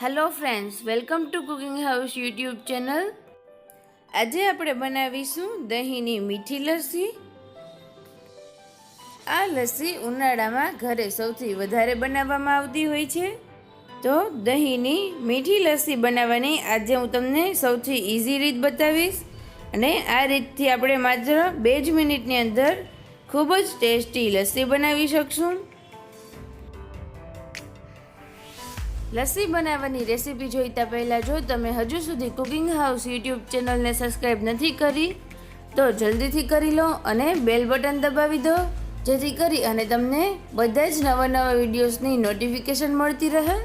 Hello friends, welcome to cooking house YouTube channel. આજે આપણે બનાવીશું દહીંની મીઠી લસ્સી. આ લસ્સી ઉનાળામાં ઘરે સૌથી વધારે બનાવવામાં આવતી હોય છે. તો દહીંની મીઠી લસ્સી બનાવવાની આજે હું તમને સૌથી ઇઝી રીત બતાવીશ. અને આ રીતથી આપણે માત્ર બે જ મિનિટની અંદર ખૂબ જ ટેસ્ટી લસ્સી બનાવી શકશું. લસ્સી બનાવવાની રેસીપી જોઈતા પહેલાં જો તમે હજુ સુધી કુકિંગ હાઉસ યુટ્યુબ ચેનલને સબસ્ક્રાઈબ નથી કરી, તો જલ્દીથી કરી લો અને બેલ બટન દબાવી દો. જેથી કરી અને તમને બધા જ નવા નવા વિડીયોઝની નોટિફિકેશન મળતી રહે.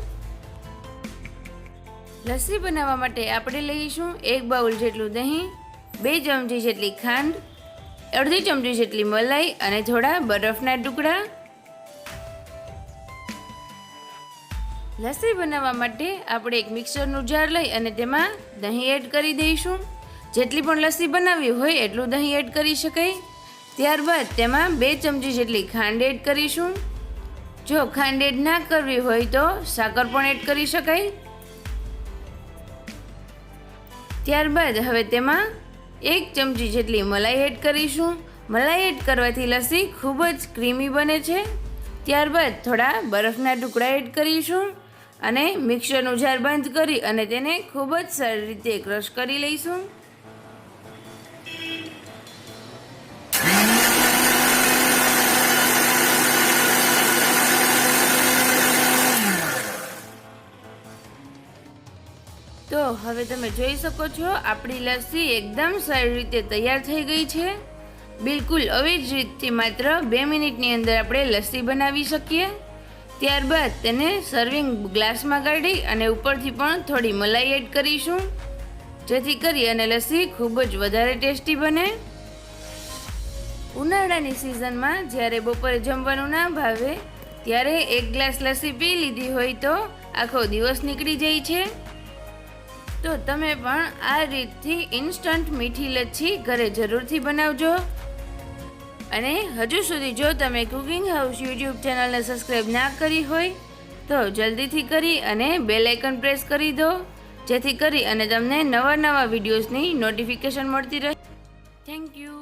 લસ્સી બનાવવા માટે આપણે લઈશું એક બાઉલ જેટલું દહીં, બે ચમચી જેટલી ખાંડ, અડધી ચમચી જેટલી મલાઈ અને થોડા બરફના ટુકડા. લસ્સી બનાવવા માટે આપણે એક મિક્સરનું જાર લઈ અને તેમાં દહીં એડ કરી દઈશું. જેટલી પણ લસ્સી બનાવવી હોય એટલું દહીં એડ કરી શકાય. ત્યારબાદ તેમાં બે ચમચી જેટલી ખાંડ એડ કરીશું. જો ખાંડ એડ ના કરવી હોય તો સાકર પણ એડ કરી શકાય. ત્યારબાદ હવે તેમાં એક ચમચી જેટલી મલાઈ એડ કરીશું. મલાઈ એડ કરવાથી લસ્સી ખૂબ જ ક્રીમી બને છે. ત્યારબાદ થોડા બરફના ટુકડા એડ કરીશું. અને મિક્સરનું જાર બંધ કરી અને તેને ખૂબ જ સારી રીતે ક્રશ કરી લઈશું. તો હવે તમે જોઈ શકો છો, આપણી લસ્સી એકદમ સારી રીતે તૈયાર થઈ ગઈ છે. બિલકુલ આવી જ રીતથી માત્ર બે મિનિટની અંદર આપણે લસ્સી બનાવી શકીએ. ત્યારબાદ તેને સર્વિંગ ગ્લાસમાં કાઢી અને ઉપરથી પણ થોડી મલાઈ એડ કરીશું. જેથી કરી અને લસ્સી ખૂબ જ વધારે ટેસ્ટી બને. ઉનાળાની સિઝનમાં જ્યારે બપોરે જમવાનું ના ભાવે, ત્યારે એક ગ્લાસ લસ્સી પી લીધી હોય તો આખો દિવસ નીકળી જાય છે. તો તમે પણ આ રીતથી ઇન્સ્ટન્ટ મીઠી લચ્છી ઘરે જરૂરથી બનાવજો. અને હજુ સુધી જો તમે કુકિંગ હાઉસ યુટ્યુબ ચેનલને સબસ્ક્રાઈબ ના કરી હોય, તો જલ્દીથી કરી અને બેલ આઇકન પ્રેસ કરી દો, જેથી કરી અને તમને નવા નવા વિડીયોઝની નોટિફિકેશન મળતી રહે. Thank you.